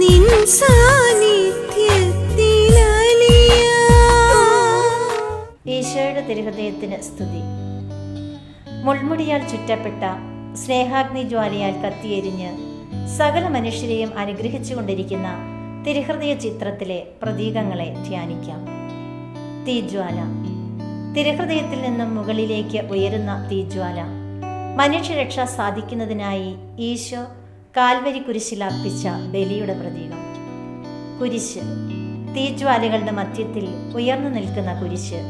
നിൻ ഈശോയുടെ തിരുഹൃദയത്തിന് സ്തുതി. മുൾമുടിയാൽ ചുറ്റപ്പെട്ട സ്നേഹാഗ്നി ജ്വാലയാൽ കത്തിയെരിഞ്ഞ് സകല മനുഷ്യരെയും അനുഗ്രഹിച്ചുകൊണ്ടിരിക്കുന്ന തിരുഹൃദയ ചിത്രത്തിലെ പ്രതീകങ്ങളെ ധ്യാനിക്കാം. തീജ്വാല. തിരുഹൃദയത്തിൽ നിന്നും മുകളിലേക്ക് ഉയരുന്ന തീജ്വാല. മനുഷ്യരക്ഷ സാധിക്കുന്നതിനായി ഈശോ കാൽവരി കുരിശിൽ അർപ്പിച്ച ബലിയുടെ പ്രതീകം. കുരിശ്. തീജ്വാലകളുടെ മധ്യത്തിൽ ഉയർന്നു നിൽക്കുന്ന കുരിശ്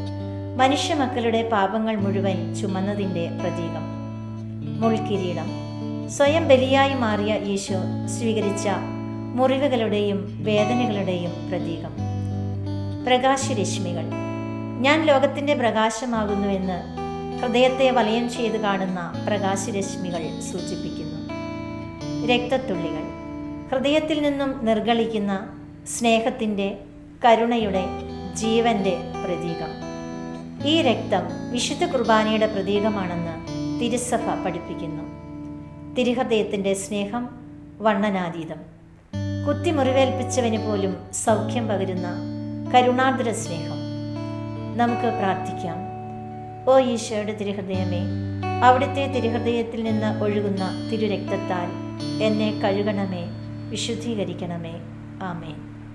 മനുഷ്യ മക്കളുടെ പാപങ്ങൾ മുഴുവൻ ചുമന്നതിന്റെ പ്രതീകം. മുൾക്കിരീടം. സ്വയം ബലിയായി മാറിയ ഈശോ സ്വീകരിച്ച മുറിവുകളുടെയും വേദനകളുടെയും പ്രതീകം. പ്രകാശരശ്മികൾ. ഞാൻ ലോകത്തിന്റെ പ്രകാശമാകുന്നുവെന്ന് ഹൃദയത്തെ വലയം ചെയ്ത് കാണുന്ന പ്രകാശരശ്മികൾ സൂചിപ്പിക്കുന്നു. രക്തത്തുള്ളികൾ. ഹൃദയത്തിൽ നിന്നും നിർഗളിക്കുന്ന സ്നേഹത്തിന്റെ കരുണയുടെ ജീവന്റെ പ്രതീകം. ഈ രക്തം വിശുദ്ധ കുർബാനയുടെ പ്രതീകമാണെന്ന് തിരുസഭ പഠിപ്പിക്കുന്നു. തിരുഹൃദയത്തിന്റെ സ്നേഹം വർണനാതീതം. കുത്തിമുറിവേൽപ്പിച്ചവന് പോലും സൗഖ്യം പകരുന്ന കരുണാർദ്ര സ്നേഹം. നമുക്ക് പ്രാർത്ഥിക്കാം. ഓ ഈശോയുടെ തിരുഹൃദയമേ അവിടുത്തെ തിരുഹൃദയത്തിൽ നിന്ന് ഒഴുകുന്ന തിരുരക്തത്താൽ എന്നെ കഴുകണമേ വിശുദ്ധീകരിക്കണമേ. ആമേൻ.